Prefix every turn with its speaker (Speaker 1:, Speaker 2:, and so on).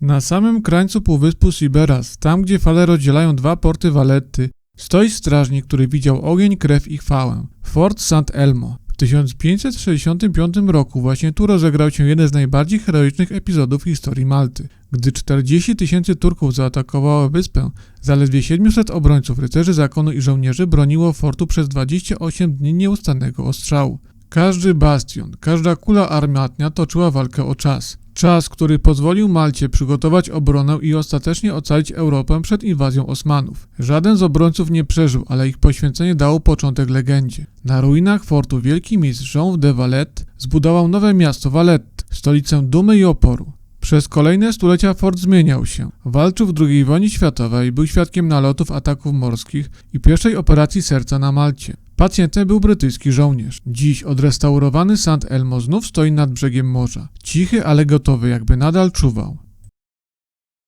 Speaker 1: Na samym krańcu półwyspu Siberas, tam gdzie fale rozdzielają dwa porty Valetty, stoi strażnik, który widział ogień, krew i chwałę. Fort St. Elmo. W 1565 roku właśnie tu rozegrał się jeden z najbardziej heroicznych epizodów historii Malty. Gdy 40 tysięcy Turków zaatakowało wyspę, zaledwie 700 obrońców, rycerzy zakonu i żołnierzy broniło fortu przez 28 dni nieustannego ostrzału. Każdy bastion, każda kula armatnia toczyła walkę o czas. Czas, który pozwolił Malcie przygotować obronę i ostatecznie ocalić Europę przed inwazją Osmanów. Żaden z obrońców nie przeżył, ale ich poświęcenie dało początek legendzie. Na ruinach fortu wielki mistrz Jean de Valette zbudował nowe miasto Valette, stolicę dumy i oporu. Przez kolejne stulecia fort zmieniał się. Walczył w II wojnie światowej, był świadkiem nalotów ataków morskich i pierwszej operacji serca na Malcie. Pacjentem był brytyjski żołnierz. Dziś odrestaurowany St. Elmo znów stoi nad brzegiem morza. Cichy, ale gotowy, jakby nadal czuwał.